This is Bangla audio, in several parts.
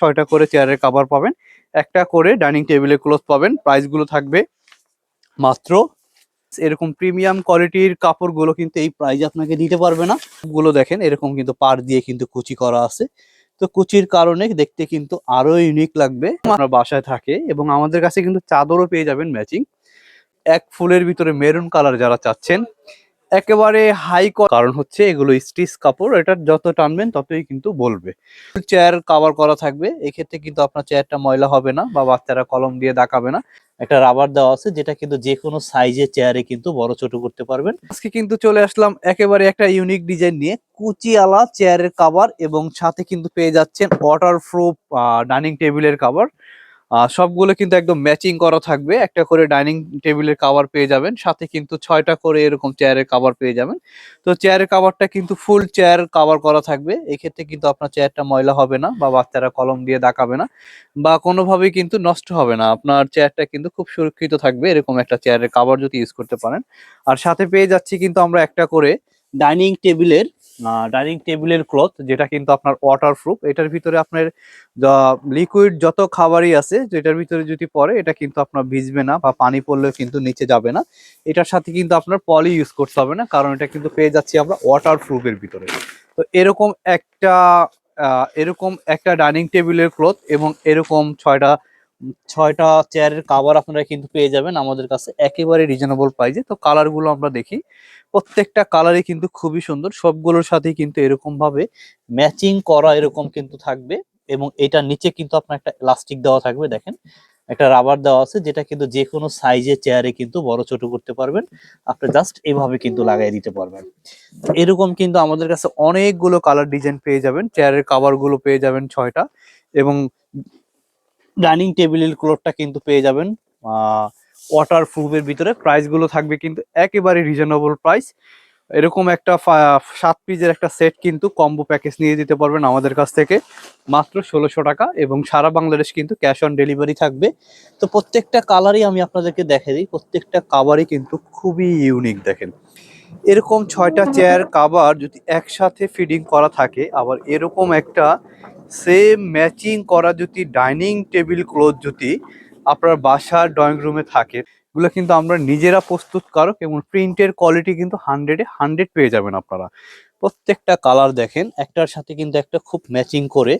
ছয়টা করে চেয়ারের কাভার পাবেন। একটা করে ডাইনিং টেবিলের ক্লোথ পাবেন। প্রাইসগুলো থাকবে মাত্র এরকম প্রিমিয়াম কোয়ালিটির কাপড়গুলো কিন্তু এই প্রাইজে আপনাকে দিতে পারবে না। গুলো দেখেন, এরকম কিন্তু পার দিয়ে কিন্তু কুচি করা আছে। তো কুচির কারণে দেখতে কিন্তু আরও ইউনিক লাগবে। আপনার বাসায় থাকে এবং আমাদের কাছে কিন্তু চাদরও পেয়ে যাবেন ম্যাচিং এক ফুলের ভিতরে মেরুন কালার যারা চাচ্ছেন একেবারে হাই কারণ হচ্ছে এগুলো স্টিচ কাপড়, এটা যত টানবেন ততই কিন্তু বলবে। চেয়ার কাভার করা থাকবে, এক্ষেত্রে কিন্তু আপনার চেয়ারটা ময়লা হবে না বা বাচ্চারা কলম দিয়ে দাকাবে না। একটা রাবার দেওয়া আছে, যেটা কিন্তু যে কোনো সাইজের চেয়ারে কিন্তু বড় ছোট করতে পারবেন। আজকে কিন্তু চলে আসলাম একেবারে একটা ইউনিক ডিজাইন নিয়ে, কুচিয়ালা চেয়ারের কাভার এবং সাথে কিন্তু পেয়ে যাচ্ছেন ওয়াটার প্রুফ ডাইনিং টেবিলের কাভার সবগুলো কিন্তু একদম ম্যাচিং করা থাকবে। একটা করে ডাইনিং টেবিলের কাভার পেয়ে যাবেন, সাথে কিন্তু ছয়টা করে এরকম চেয়ারের কাভার পেয়ে যাবেন। তো চেয়ারের কাভারটা কিন্তু ফুল চেয়ার কাভার করা থাকবে। এক্ষেত্রে কিন্তু আপনার চেয়ারটা ময়লা হবে না বা বাচ্চারা কলম দিয়ে দাকাবে না বা কোনোভাবেই কিন্তু নষ্ট হবে না। আপনার চেয়ারটা কিন্তু খুব সুরক্ষিত থাকবে, এরকম একটা চেয়ারের কাভার যদি ইউজ করতে পারেন। আর সাথে পেয়ে যাচ্ছি কিন্তু আমরা একটা করে ডাইনিং টেবিলের ডাইনিং টেবিলের ক্লথ যেটা কিন্তু আপনার ওয়াটার প্রুফ এটার ভিতরে আপনার লিকুইড যত খাবারই আছে, যেটার ভিতরে যদি পড়ে, এটা কিন্তু আপনার ভিজবে না বা পানি পড়লেও কিন্তু নিচে যাবে না। এটার সাথে কিন্তু আপনার পলি ইউজ করতে হবে না, কারণ এটা কিন্তু পেয়ে যাচ্ছি আমরা ওয়াটার প্রুফের ভিতরে। তো এরকম একটা এরকম একটা ডাইনিং টেবিলের ক্লথ এবং এরকম ছয়টা ছয়টা চেয়ারের কাভার আপনারা কিন্তু পেয়ে যাবেন আমাদের কাছে। একেবারে রিজনেবল প্রাইসে তো কালারগুলো আমরা দেখি। প্রত্যেকটা কালারই কিন্তু খুবই সুন্দর। সবগুলোর সাথেই কিন্তু এরকম ভাবে ম্যাচিং করা এরকম কিন্তু থাকবে এবং এটার নিচে কিন্তু আপনার একটা ইলাস্টিক দেওয়া থাকবে, দেখেন। একটা রাবার দেওয়া আছে যেটা কিন্তু যে কোনো সাইজের চেয়ারে কিন্তু বড় ছোট করতে পারবেন। আপনি জাস্ট এভাবে কিন্তু লাগাই দিতে পারবেন। এরকম কিন্তু আমাদের কাছে অনেকগুলো কালার ডিজাইন পেয়ে যাবেন। চেয়ারের কাভারগুলো পেয়ে যাবেন ছয়টা এবং ডাইনিং টেবিলের ক্লোথটা কিন্তু পেয়ে যাবেন। ওয়াটার প্রুফের ভিতরে প্রাইসগুলো থাকবে কিন্তু একেবারে রিজনেবল প্রাইস এরকম একটা সাত পিসের একটা সেট কিন্তু কম্বো প্যাকেজ নিয়ে দিতে পারবেন আমাদের কাছ থেকে। মাত্র ষোলোশো টাকা এবং সারা বাংলাদেশ কিন্তু ক্যাশ অন ডেলিভারি থাকবে। তো প্রত্যেকটা কালারই আমি আপনাদেরকে দেখে দিই, প্রত্যেকটা কাভারই কিন্তু খুবই ইউনিক দেখেন। এরকম ছয়টা চেয়ার কাভার যদি একসাথে ফিডিং করা থাকে, আবার এরকম একটা সেম ম্যাচিং করা যদি ডাইনিং টেবিল ক্লোথ যদি আপনার বাসার ড্রয়িং রুমে থাকে। এগুলো কিন্তু আমরা নিজেরা প্রস্তুতকারক এবং প্রিন্টের কোয়ালিটি কিন্তু হান্ড্রেডে হান্ড্রেড পেয়ে যাবেন আপনারা। প্রত্যেকটা কালার দেখেন, একটার সাথে কিন্তু একটা খুব ম্যাচিং করে।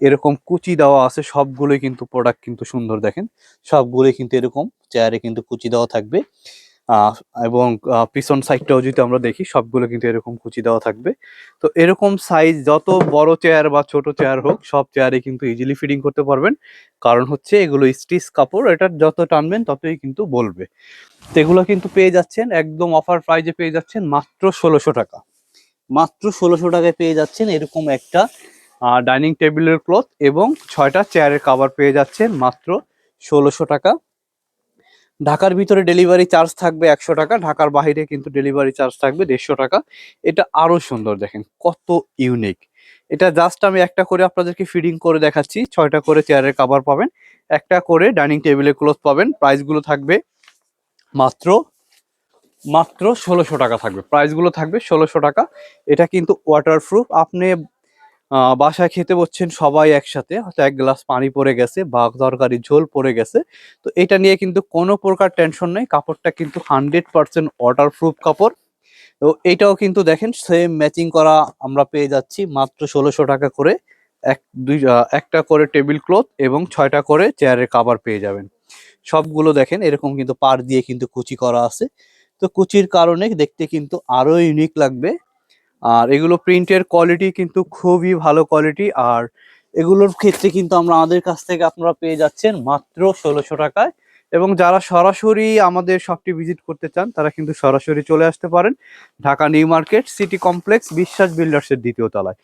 এরকম কুচি দেওয়া আছে, সবগুলোই কিন্তু প্রোডাক্ট কিন্তু সুন্দর দেখেন। সবগুলোই কিন্তু এরকম চেয়ারে কিন্তু কুচি দেওয়া থাকবে। এবং পিছন সাইডটাও যদি আমরা দেখি, সবগুলো কিন্তু এরকম কুচি দেওয়া থাকবে। তো এরকম সাইজ যত বড় চেয়ার বা ছোট চেয়ার হোক, সব চেয়ারে কিন্তু ইজিলি ফিটিং করতে পারবেন। কারণ হচ্ছে এগুলো স্টিচ কাপড়, এটা যত টানবেন ততই কিন্তু বলবে। তো এগুলো কিন্তু পেয়ে যাচ্ছেন, একদম অফার প্রাইজে পেয়ে যাচ্ছেন মাত্র ষোলোশো টাকা। মাত্র ষোলোশো টাকায় পেয়ে যাচ্ছেন এরকম একটা ডাইনিং টেবিলের ক্লথ এবং ছয়টা চেয়ারের কাভার পেয়ে যাচ্ছেন মাত্র ষোলোশো টাকা। ঢাকার ভিতরে ডেলিভারি চার্জ থাকবে একশো টাকা, ঢাকার বাইরে কিন্তু ডেলিভারি চার্জ থাকবে দেড়শো টাকা। এটা আরও সুন্দর দেখেন, কত ইউনিক এটা জাস্ট আমি একটা করে আপনাদেরকে ফিডিং করে দেখাচ্ছি, ছয়টা করে চেয়ারের কাভার পাবেন, একটা করে ডাইনিং টেবিলের ক্লোথ পাবেন প্রাইসগুলো থাকবে মাত্র মাত্র ষোলোশো টাকা থাকবে প্রাইসগুলো থাকবে ষোলোশো টাকা। এটা কিন্তু ওয়াটারপ্রুফ আপনি বাসায় খেতে বসছেন সবাই একসাথে, হয়তো এক গ্লাস পানি পড়ে গেছে বা তরকারি ঝোল পড়ে গেছে। তো এটা নিয়ে কিন্তু কোনো প্রকার টেনশন নেই, কাপড়টা কিন্তু হান্ড্রেড পার্সেন্ট ওয়াটারপ্রুফ কাপড়। তো এটাও কিন্তু দেখেন সেম ম্যাচিং করা আমরা পেয়ে যাচ্ছি মাত্র ষোলোশো টাকা করে। এক, দুই একটা করে টেবিল ক্লথ এবং ছয়টা করে চেয়ারের কাভার পেয়ে যাবেন। সবগুলো দেখেন, এরকম কিন্তু পার দিয়ে কিন্তু কুচি করা আছে। তো কুচির কারণে দেখতে কিন্তু আরও ইউনিক লাগবে। আর এগুলো প্রিন্টের কোয়ালিটি কিন্তু খুবই ভালো কোয়ালিটি আর এগুলোর ক্ষেত্রে কিন্তু আমরা আমাদের কাছ থেকে আপনারা পেয়ে যাচ্ছেন মাত্র ষোলোশো টাকায় এবং যারা সরাসরি আমাদের শপটি ভিজিট করতে চান, তারা কিন্তু সরাসরি চলে আসতে পারেন Dhaka new market city complex Biswas বিল্ডার্সের দ্বিতীয় তলায়।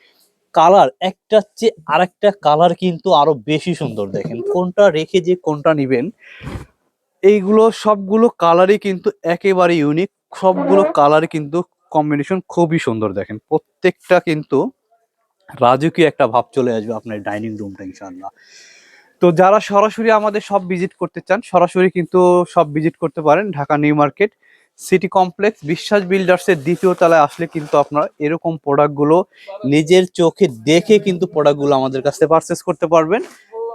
কালার, একটা চেয়ে আরেকটা কালার কিন্তু আরও বেশি সুন্দর দেখেন, কোনটা রেখে যে কোনটা নিবেন, এইগুলো সবগুলো কালারই কিন্তু একেবারে ইউনিক সবগুলো কালার কিন্তু কম্বিনেশন খুবই সুন্দর দেখেন। প্রত্যেকটা কিন্তু রাজকীয় একটা ভাব চলে আসবে আপনার ডাইনিং রুমটা ইনশাআল্লাহ। তো যারা সরাসরি আমাদের সব ভিজিট করতে চান, সরাসরি কিন্তু সব ভিজিট করতে পারেন Dhaka new market, city complex, Biswas বিল্ডার্সের দ্বিতীয় তলায় আসলে কিন্তু আপনারা এরকম প্রোডাক্টগুলো নিজের চোখে দেখে কিন্তু প্রোডাক্টগুলো আমাদের কাছ পারচেস করতে পারবেন।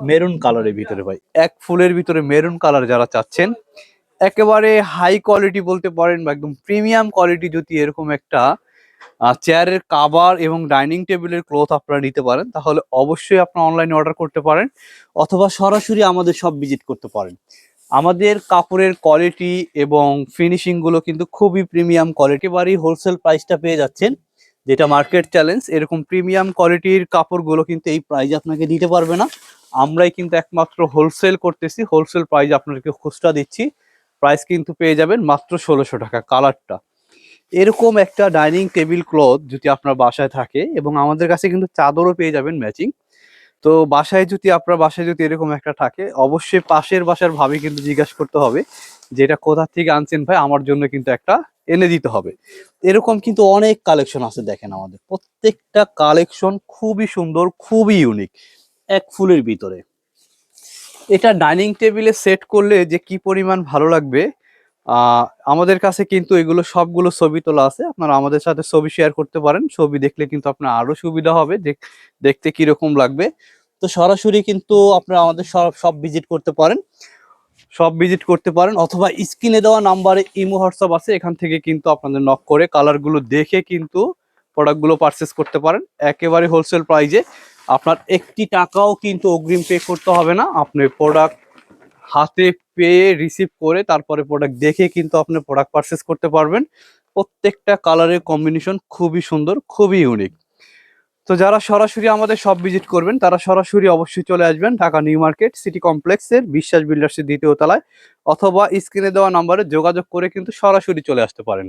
মেরুন কালারের ভিতরে ভাই, এক ফুলের ভিতরে মেরুন কালার যারা চাচ্ছেন একেবারে হাই কোয়ালিটি বলতে পারেন বা একদম প্রিমিয়াম কোয়ালিটি যদি এরকম একটা চেয়ারের কাভার এবং ডাইনিং টেবিলের ক্লথ আপনারা নিতে পারেন, তাহলে অবশ্যই আপনারা অনলাইনে অর্ডার করতে পারেন অথবা সরাসরি আমাদের সব ভিজিট করতে পারেন। আমাদের কাপড়ের কোয়ালিটি এবং ফিনিশিংগুলো কিন্তু খুবই প্রিমিয়াম কোয়ালিটি বাড়ি হোলসেল প্রাইসটা পেয়ে যাচ্ছেন, যেটা মার্কেট চ্যালেঞ্জ এরকম প্রিমিয়াম কোয়ালিটির কাপড়গুলো কিন্তু এই প্রাইজে আপনাকে দিতে পারবে না। আমরাই কিন্তু একমাত্র হোলসেল করতেছি হোলসেল প্রাইজ আপনাদেরকে খুচরা দিচ্ছি। প্রাইস কিন্তু পেয়ে যাবেন মাত্র ষোলোশো টাকা কালারটা। এরকম একটা ডাইনিং টেবিল ক্লথ যদি আপনার বাসায় থাকে এবং আমাদের কাছে কিন্তু চাদরও পেয়ে যাবেন ম্যাচিং। তো বাসায় যদি আপনার বাসায় যদি এরকম একটা থাকে, অবশ্যই পাশের বাসার ভাবি কিন্তু জিজ্ঞাসা করতে হবে যে এটা কোথা থেকে আনছেন ভাই, আমার জন্য কিন্তু একটা এনে দিতে হবে। এরকম কিন্তু অনেক কালেকশন আছে দেখেন আমাদের। প্রত্যেকটা কালেকশন খুবই সুন্দর, খুবই ইউনিক, এক ফুলের ভিতরে। এটা ডাইনিং টেবিলে সেট করলে যে কি পরিমাণ ভালো লাগবে আমাদের কাছে কিন্তু এগুলো সবগুলো ছবি তোলা আছে। আপনারা আমাদের সাথে ছবি শেয়ার করতে পারেন। ছবি দেখলে কিন্তু আপনার আরও সুবিধা হবে দেখ- দেখতে কীরকম লাগবে। তো সরাসরি কিন্তু আপনারা আমাদের সব সব ভিজিট করতে পারেন। সব ভিজিট করতে পারেন অথবা স্ক্রিনে দেওয়া নাম্বারে ইমো, হোয়াটসঅ্যাপ আছে। এখান থেকে কিন্তু আপনাদের নক করে কালারগুলো দেখে কিন্তু প্রোডাক্টগুলো পারচেস করতে পারেন। একেবারে হোলসেল প্রাইজে আপনার একটি টাকাও কিন্তু অগ্রিম পে করতে হবে না। আপনি প্রোডাক্ট হাতে পেয়ে রিসিভ করে তারপরে প্রোডাক্ট দেখে কিন্তু আপনি প্রোডাক্ট পারচেস করতে পারবেন। প্রত্যেকটা কালারের কম্বিনেশন খুবই সুন্দর, খুবই ইউনিক তো যারা সরাসরি আমাদের সব ভিজিট করবেন, তারা সরাসরি অবশ্যই চলে আসবেন ঢাকা নিউ মার্কেট সিটি কমপ্লেক্সের বিশ্বাস বিল্ডার্সের দ্বিতীয় তলায় অথবা স্ক্রিনে দেওয়া নাম্বারে যোগাযোগ করে কিন্তু সরাসরি চলে আসতে পারেন।